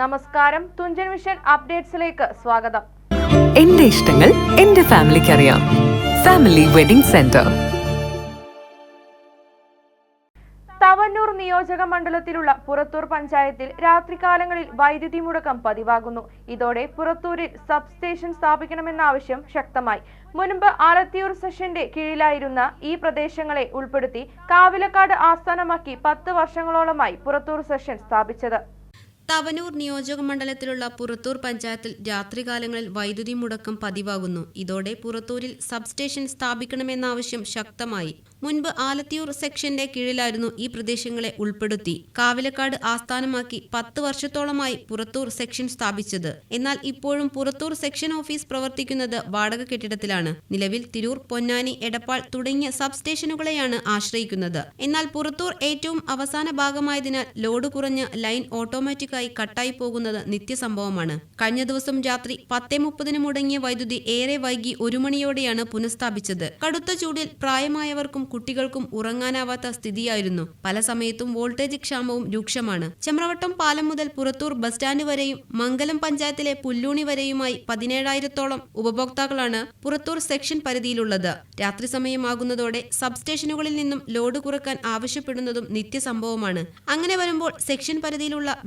നമസ്കാരം. തുഞ്ചൻ മിഷൻ അപ്ഡേറ്റ്സിലേക്ക് സ്വാഗതം. എന്റെ ഇഷ്ടങ്ങൾ എന്റെ ഫാമിലിക്ക് അറിയാം. Family wedding centre. തവന്നൂർ നിയോജക മണ്ഡലത്തിലുള്ള പുറത്തൂർ പഞ്ചായത്തിൽ രാത്രികാലങ്ങളിൽ വൈദ്യുതി മുടക്കം പതിവാകുന്നു. ഇതോടെ പുറത്തൂരിൽ സബ് സ്റ്റേഷൻ സ്ഥാപിക്കണമെന്ന ആവശ്യം ശക്തമായി. മുൻപ് ആലത്തിയൂർ സെഷന്റെ കീഴിലായിരുന്ന ഈ പ്രദേശങ്ങളെ ഉൾപ്പെടുത്തി കാവിലക്കാട് ആസ്ഥാനമാക്കി പത്ത് വർഷങ്ങളോളമായി പുറത്തൂർ സെഷൻ സ്ഥാപിച്ചത്. തവനൂർ നിയോജക മണ്ഡലത്തിലുള്ള പുറത്തൂർ പഞ്ചായത്തിൽ രാത്രികാലങ്ങളിൽ വൈദ്യുതി മുടക്കം പതിവാകുന്നു. ഇതോടെ പുറത്തൂരിൽ സബ്സ്റ്റേഷൻ സ്ഥാപിക്കണമെന്ന ആവശ്യം ശക്തമായി. മുൻപ് ആലത്തിയൂർ സെക്ഷന്റെ കീഴിലായിരുന്നു ഈ പ്രദേശങ്ങളെ ഉൾപ്പെടുത്തി. കാവിലക്കാട് ആസ്ഥാനമാക്കി പത്ത് വർഷത്തോളമായി പുറത്തൂർ സെക്ഷൻ സ്ഥാപിച്ചത്. എന്നാൽ ഇപ്പോഴും പുറത്തൂർ സെക്ഷൻ ഓഫീസ് പ്രവർത്തിക്കുന്നത് വാടക കെട്ടിടത്തിലാണ്. നിലവിൽ തിരൂർ പൊന്നാനി എടപ്പാൾ തുടങ്ങിയ സബ്സ്റ്റേഷനുകളെയാണ് ആശ്രയിക്കുന്നത്. എന്നാൽ പുറത്തൂർ ഏറ്റവും അവസാന ഭാഗമായതിനാൽ ലോഡ് കുറഞ്ഞ് ലൈൻ ഓട്ടോമാറ്റിക്കായി കട്ടായി പോകുന്നത് നിത്യസംഭവമാണ്. കഴിഞ്ഞ ദിവസം രാത്രി പത്തേ മുപ്പതിന് മുടങ്ങിയ വൈദ്യുതി ഏറെ വൈകി ഒരു മണിയോടെയാണ് പുനഃസ്ഥാപിച്ചത്. കടുത്ത ചൂടിൽ പ്രായമായവർക്കും കുട്ടികൾക്കും ഉറങ്ങാനാവാത്ത സ്ഥിതിയായിരുന്നു. പല സമയത്തും വോൾട്ടേജ് ക്ഷാമവും രൂക്ഷമാണ്. ചെമ്രവട്ടം പാലം മുതൽ പുറത്തൂർ ബസ് സ്റ്റാൻഡ് വരെയും മംഗലം പഞ്ചായത്തിലെ പുല്ലൂണി വരെയുമായി പതിനേഴായിരത്തോളം ഉപഭോക്താക്കളാണ് പുറത്തൂർ സെക്ഷൻ പരിധിയിലുള്ളത്. രാത്രി സമയമാകുന്നതോടെ സബ് സ്റ്റേഷനുകളിൽ നിന്നും ലോഡ് കുറയ്ക്കാൻ ആവശ്യപ്പെടുന്നതും നിത്യസംഭവമാണ്. അങ്ങനെ വരുമ്പോൾ സെക്ഷൻ പരിധിയിലുള്ള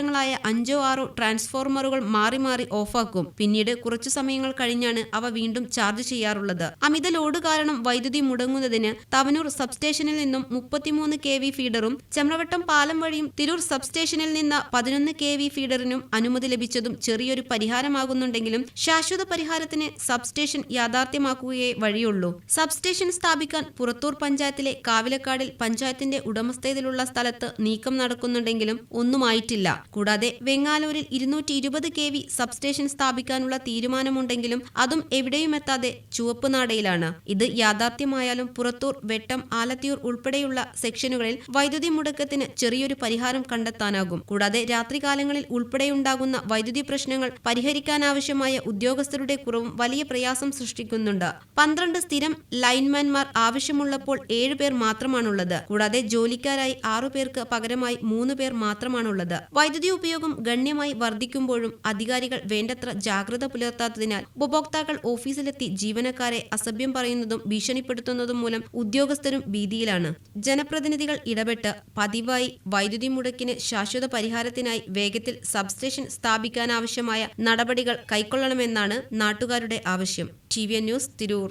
വ്യത്യസ്തങ്ങളായ അഞ്ചോ ആറോ ട്രാൻസ്ഫോർമറുകൾ മാറി മാറി ഓഫാക്കും. പിന്നീട് കുറച്ചു സമയങ്ങൾ കഴിഞ്ഞാണ് അവ വീണ്ടും ചാർജ് ചെയ്യാറുള്ളത്. അമിത ലോഡ് കാരണം വൈദ്യുതി മുടങ്ങുന്നതിന് തവനൂർ സബ്സ്റ്റേഷനിൽ നിന്നും മുപ്പത്തിമൂന്ന് കെ വി ഫീഡറും ചമ്രവട്ടം പാലം വഴിയും തിരൂർ സബ്സ്റ്റേഷനിൽ നിന്ന് പതിനൊന്ന് കെ വി ഫീഡറിനും അനുമതി ലഭിച്ചതും ചെറിയൊരു പരിഹാരമാകുന്നുണ്ടെങ്കിലും ശാശ്വത പരിഹാരത്തിന് സബ്സ്റ്റേഷൻ യാഥാർത്ഥ്യമാക്കുകയേ വഴിയുള്ളൂ. സബ്സ്റ്റേഷൻ സ്ഥാപിക്കാൻ പുറത്തൂർ പഞ്ചായത്തിലെ കാവിലക്കാടിൽ പഞ്ചായത്തിന്റെ ഉടമസ്ഥതയിലുള്ള സ്ഥലത്ത് നീക്കം നടക്കുന്നുണ്ടെങ്കിലും ഒന്നുമായിട്ടില്ല കൂടാതെ വെങ്ങാലൂരിൽ ഇരുന്നൂറ്റി ഇരുപത് കെ വി സബ്സ്റ്റേഷൻ സ്ഥാപിക്കാനുള്ള തീരുമാനമുണ്ടെങ്കിലും അതും എവിടെയുമെത്താതെ ചുവപ്പ് നാടയിലാണ്. ഇത് യാഥാർത്ഥ്യമായാലും പുറത്തൂർ വെട്ടം ആലത്തിയൂർ ഉൾപ്പെടെയുള്ള സെക്ഷനുകളിൽ വൈദ്യുതി മുടക്കത്തിന് ചെറിയൊരു പരിഹാരം കണ്ടെത്താനാകും. കൂടാതെ രാത്രികാലങ്ങളിൽ ഉൾപ്പെടെയുണ്ടാകുന്ന വൈദ്യുതി പ്രശ്നങ്ങൾ പരിഹരിക്കാനാവശ്യമായ ഉദ്യോഗസ്ഥരുടെ കുറവും വലിയ പ്രയാസം സൃഷ്ടിക്കുന്നുണ്ട്. പന്ത്രണ്ട് സ്ഥിരം ലൈൻമാൻമാർ ആവശ്യമുള്ളപ്പോൾ ഏഴ് പേർ മാത്രമാണുള്ളത്. കൂടാതെ ജോലിക്കാരായി ആറു പേർക്ക് പകരമായി മൂന്ന് പേർ മാത്രമാണുള്ളത്. വൈദ്യുതി ഉപയോഗം ഗണ്യമായി വർദ്ധിക്കുമ്പോഴും അധികാരികൾ വേണ്ടത്ര ജാഗ്രത പുലർത്താത്തതിനാൽ ഉപഭോക്താക്കൾ ഓഫീസിലെത്തി ജീവനക്കാരെ അസഭ്യം പറയുന്നതും ഭീഷണിപ്പെടുത്തുന്നതും മൂലം ഉദ്യോഗസ്ഥരും ഭീതിയിലാണ്. ജനപ്രതിനിധികൾ ഇടപെട്ട് പതിവായി വൈദ്യുതി മുടക്കിന് ശാശ്വത പരിഹാരത്തിനായി വേഗത്തിൽ സബ്സ്റ്റേഷൻ സ്ഥാപിക്കാനാവശ്യമായ നടപടികൾ കൈക്കൊള്ളണമെന്നാണ് നാട്ടുകാരുടെ ആവശ്യം. T news Tirur.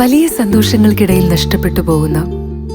വലിയ സന്തോഷങ്ങൾക്കിടയിൽ നഷ്ടപ്പെട്ടു പോകുന്ന